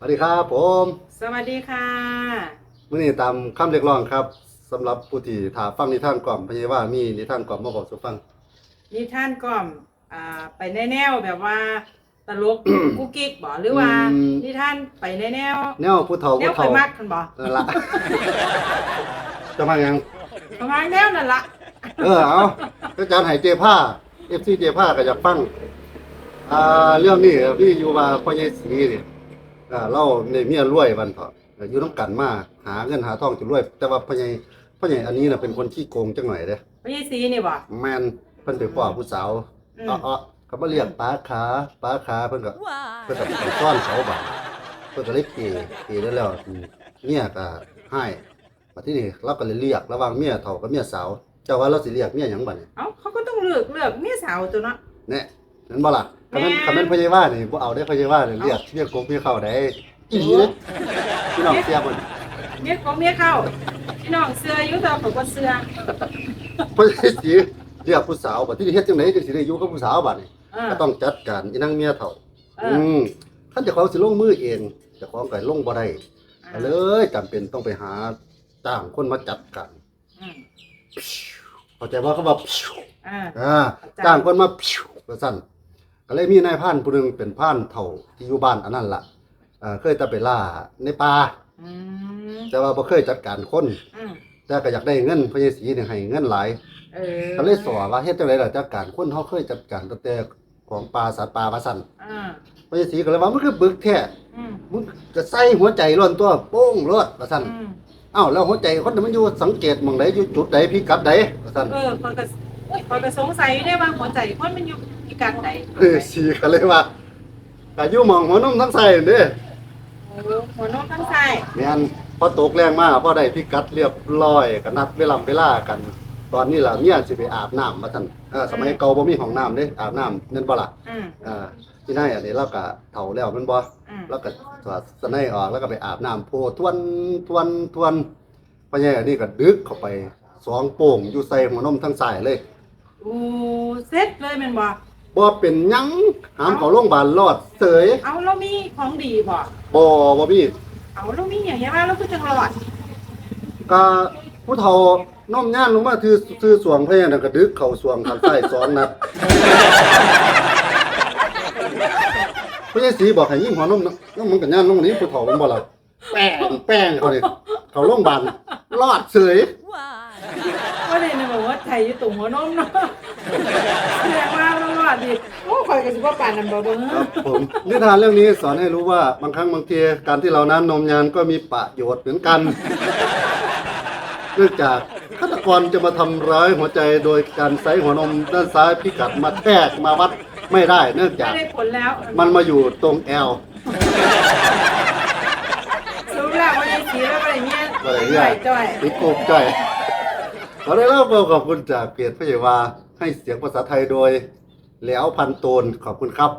สวัสดีครับผมสวัสดีค่ะ มื่อนี้ตามคำเรียกร้องครับสำหรับผู้ที่ถาฟังนิทานกล่อมพะเยาว่ามีนิทานกล่อมมาบอกสู่ฟัง นิท่านก่อมอ่าไปในแนวแบบว่าตลก กุ๊กกิ๊กบ่หรือว่านิท่านไปในแนวแนวผู้เฒ่าแนผู้วเคเฒ่ายมักกันบ่นั่นละ จะมายัง ประมาณแนวนั่นละเออเอาก็จารย์หายเจผ้าเอฟซีเจผ้าก็อยากฟังอ่าเรื่องนี้พี่อยู่ว่าพ่อใหญ่ศรีนี่ อ่าเราในเมียรวยวันเถาะอยู่น้ำกันมาหาเงินหาทองจะรวย แต่ว่าพ่อใหญ่พ่อใหญ่อันนี้น่ะเป็นคนขี้โกงจังหน่อยเด้พี่สีนี่บ่ แม่นเพิ่นไปพ่อผู้สาวอืม เอ้อๆเขามาเรียกป้าขาป้าขาเพิ่นก็ เพิ่นก็ไปซ่อนเขาบัดเพิ่นก็เลยเกเกได้แล้วเมียก็ให้บัดทีนี้เราก็เลยเรียกระหว่างเมียเฒ่ากับเมียสาวเจ้าว่าเราสิเรียกเมียหยังบัดนี้เอ้าเขาก็ต้องเลือกเลือกเมียสาวตัวเนาะแน่นั่นบ่ล่ะ คำนั้นแม่คำนั้นพยาว่านี่บ่เอาได้พยาว่านี่เรียกเรียกกบเมียเข้าได้อีหลีเด้พี่น้องเสียบ่นเมียของเมียเข้าพี่น้องเสื้ออยู่แต่ผมก็เสื้อเพิ่นสิเรียกผู้สาวบัดทีนี้เฮ็ดจังไดจังสิได้อยู่กับผู้สาวบัดนี้เออ ก็ต้องจัดการอีนางเมียเฒ่าเออือมท่านเจ้าของสิลงมือเองเจ้าของก็ลงบ่ได้ก็เลยจำเป็นต้องไปหาจ้างคนมาจัดการอืมเข้าใจว่าเขาว่า อ่า อ่าจ้างคนมาว่าซั่น ก็เลยมีนายพรานผู้หนึงเป็นพรานเฒ่าที่อยู่บ้านอันนั้นล่ะอ่าเคยแตะไปล่าในป่าอืมแต่ว่าบ่เคยจัดการคน อืมแต่ก็อยากได้เงินพระเยสีเนี่ยให้เงินหลายเออก็เลยสอนว่าเฮ็ดจังไดล่ะจัดการคนเฮาเคยจัดการตั้งแต่ของป่าสัตว์ป่าว่าซั่นอ่าพระเยสีก็เลยว่ามันคือบึกแท้อืมมึงก็ใส่หัวใจล้วนตัวโป้งรถว่าซั่นอืมเอ้าแล้วหัวใจคนนั้นมันอยู่สังเกตหม่องใดอยู่จุดใดพิกัดใดว่าซั่น เออคนก็คนก็สงสัยได้ว่าหัวใจคนมันอยู่พิ กัดใดเออสีก็เลยว่าก็อยู่หม่องหัวนมทั้งใส่นั่นเด้โอ้หัวโน้มทั้งใส่แม่นพอตกแรงมาพอได้พิกัดเรียบร้อยก็นัดเวลาเวลากัน ตอนนี้ล่ะเมียสิไปอาบน้ำว่าซั่นเออสมัยเก่าบ่มีห้องน้ำเด้อาบน้ำนั่นบ่ล่ะอืมอ่าที่นายอันนี้เราก็เฒ่าแล้วแมันบ่ อืมแล้วก็ถอดสนัยออกแล้วก็ไปอาบน้ำโพทวนทวนทวนพ่อใหญ่อันนี้ก็ดึกเข้าไปสองโป่งอยู่ใส่หัวนมทั้งสายเลย โอ้เซ็ตเลยแมันบ่ บ่เป็นหยังหามเขาโรงพยาบาลรอดเสยเอาเรามีของดีบ่บ่บ่มีเอาเรามีอย่างเงี้ยว่าเราคือจังหวัดก็ผู้เฒ่านมย่านลงมาถือถือสวงพ่อใหญ่นั่นก็ดึกเข้าสวงทางซ้ายสองนัดพ่อใหญ่สีบอกให้ยิงหัวนมเนาะแล้วมันก็ย่านลงนี้ผู้เฒ่ามันบ่ล่ะแป้งแป้งเขานี่เขาโรงพยาบาลรอดเสยก็เลยนะบอกว่าไทยอยู่ตรงหัวนมเนาะแสดงว่าเรารอ ดดิโอ้คอยกันสิบ่ปานนั้นบ่เบิ่งครับผมนิทานเรื่องนี้สอนให้รู้ว่าบางครั้งบางทีการที่เรานั้นนมยานก็มีประโยชน์เหมือนกัน เนื่องจากฆาตกรจะมาทำร้ายหัวใจโดยการใช้หัวนมด้านซ้ายพิกัดมาแทกมาวัดไม่ได้ เนื่องไม่จากได้ผลแล้วมันมาอยู่ตรงแอล สรุปแล้วว่าไอ้สีแล้วว่าไอ้เงี้ยก็เลยเรียกจ้อยติดกลุ่มใจอยขอได้รับความขอบคุณจากเกียรติพยาวาให้เสียงภาษาไทยโดย แล้วพันโตนขอบคุณครับ